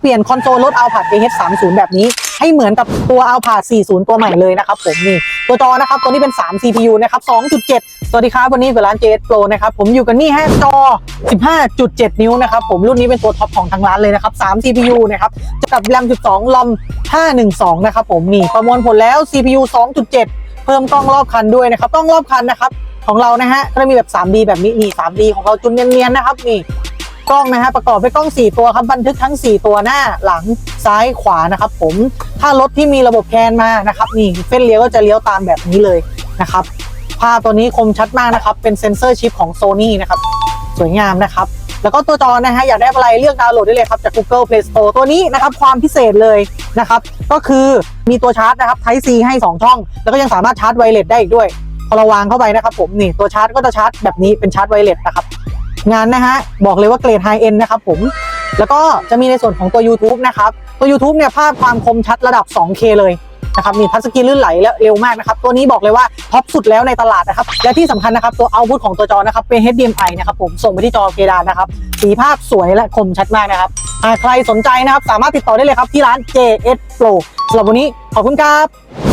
เปลี่ยนคอนโซลรถ Alphard AH30 แบบนี้ ให้เหมือนกับตัว Alphard 40 ตัวใหม่เลยนะครับผมนี่ตัวจอนะครับตัวนี้เป็น 3 CPU นะครับ 2.7 สวัสดีครับ วันนี้กับร้าน JS Pro นะครับผมอยู่กันนี่ฮะจอ 15.7 นิ้วนะครับผมรุ่นนี้เป็นตัวท็อปของทางร้านเลยนะครับ 3 CPU นะครับกับแรม12ลอม512 นะครับผมนี่ประมวลผลแล้ว CPU 2.7 เพิ่มกล้องรอบคันด้วยนะครับกล้องรอบคันนะครับของเรานะฮะก็จะมีแบบ 3D แบบนี้นี่ 3D ของเราจุนเนียนๆนะครับนี่ กล้องนะฮะประกอบด้วยกล้อง 4 ตัวครับบันทึกทั้ง 4 ตัวหน้าหลังซ้ายขวานะครับผมถ้ารถที่มีระบบแคนมานะครับนี่เส้นเลี้ยวก็จะเลี้ยวตามแบบนี้เลยนะครับภาพตัวนี้คมชัดมากนะครับเป็นเซนเซอร์ชิปของ Sony นะครับสวยงามนะครับแล้วก็ตัวจอนะฮะอยากได้อะไรเลือกดาวน์โหลดได้เลยครับจาก Google Play Store ตัวนี้นะครับความพิเศษเลยนะครับก็คือมีตัวชาร์จนะครับ Type C ให้ 2 ช่อง แล้วก็ยังสามารถชาร์จไวเลสได้อีกด้วยพอเราวางเข้าไปนะครับผมนี่ตัวชาร์จก็จะชาร์จแบบนี้เป็นชาร์จไวเลสนะครับ งานนะฮะบอกเลยว่าเกรดไฮเอ็นนะครับผมแล้วก็จะมีในส่วนของตัว YouTube นะครับตัว YouTube เนี่ยภาพความคมชัดระดับ 2K เลยนะครับนี่ทัชสกรีนลื่นไหลและเร็วมากนะครับตัวนี้บอกเลยว่าท็อปสุดแล้วในตลาดนะครับและที่สำคัญนะครับตัวเอาพุตของตัวจอนะครับเป็น HDMI นะครับผมส่งไปที่จอเพดานนะครับสีภาพสวยและคมชัดมากนะครับใครสนใจนะครับสามารถติดต่อได้เลยครับที่ร้าน JS Pro สำหรับวันนี้ขอบคุณครับ